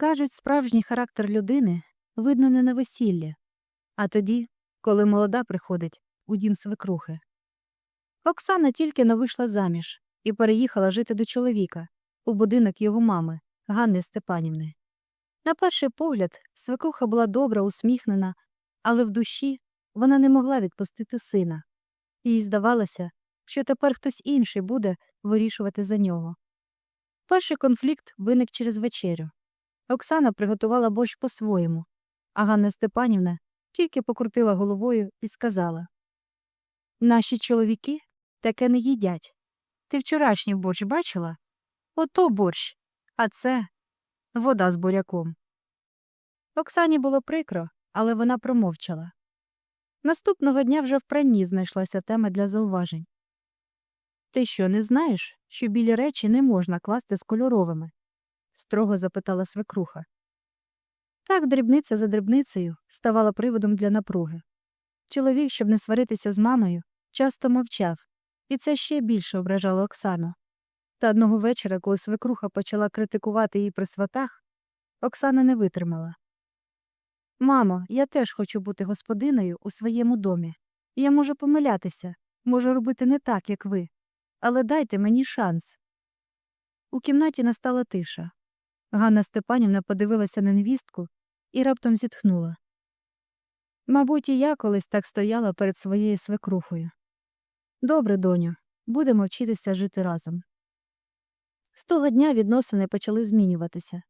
Кажуть, справжній характер людини видно не на весіллі, а тоді, коли молода приходить у дім свекрухи. Оксана тільки но вийшла заміж і переїхала жити до чоловіка у будинок його мами Ганни Степанівни. На перший погляд, свекруха була добра, усміхнена, але в душі вона не могла відпустити сина. Їй здавалося, що тепер хтось інший буде вирішувати за нього. Перший конфлікт виник через вечерю. Оксана приготувала борщ по-своєму, а Ганна Степанівна тільки покрутила головою і сказала Наші чоловіки таке не їдять. Ти вчорашній борщ бачила? Ото борщ, а це вода з буряком. Оксані було прикро, але вона промовчала. Наступного дня вже в пранні знайшлася тема для зауважень. Ти що, не знаєш, що білі речі не можна класти з кольоровими? Строго запитала свекруха. Так дрібниця за дрібницею ставала приводом для напруги. Чоловік, щоб не сваритися з мамою, часто мовчав, і це ще більше ображало Оксану. Та одного вечора, коли свекруха почала критикувати її при сватах, Оксана не витримала. Мамо, я теж хочу бути господиною у своєму домі. Я можу помилятися, можу робити не так, як ви, але дайте мені шанс. У кімнаті настала тиша. Ганна Степанівна подивилася на невістку і раптом зітхнула. Мабуть, і я колись так стояла перед своєю свекрухою. Добре, доню, будемо вчитися жити разом. З того дня відносини почали змінюватися.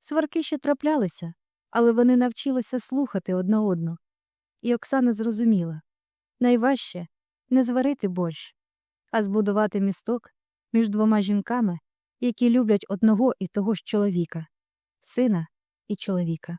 Сварки ще траплялися, але вони навчилися слухати одна одну. І Оксана зрозуміла найважче не зварити борщ, а збудувати місток між двома жінками, які люблять одного і того ж чоловіка, сина і чоловіка.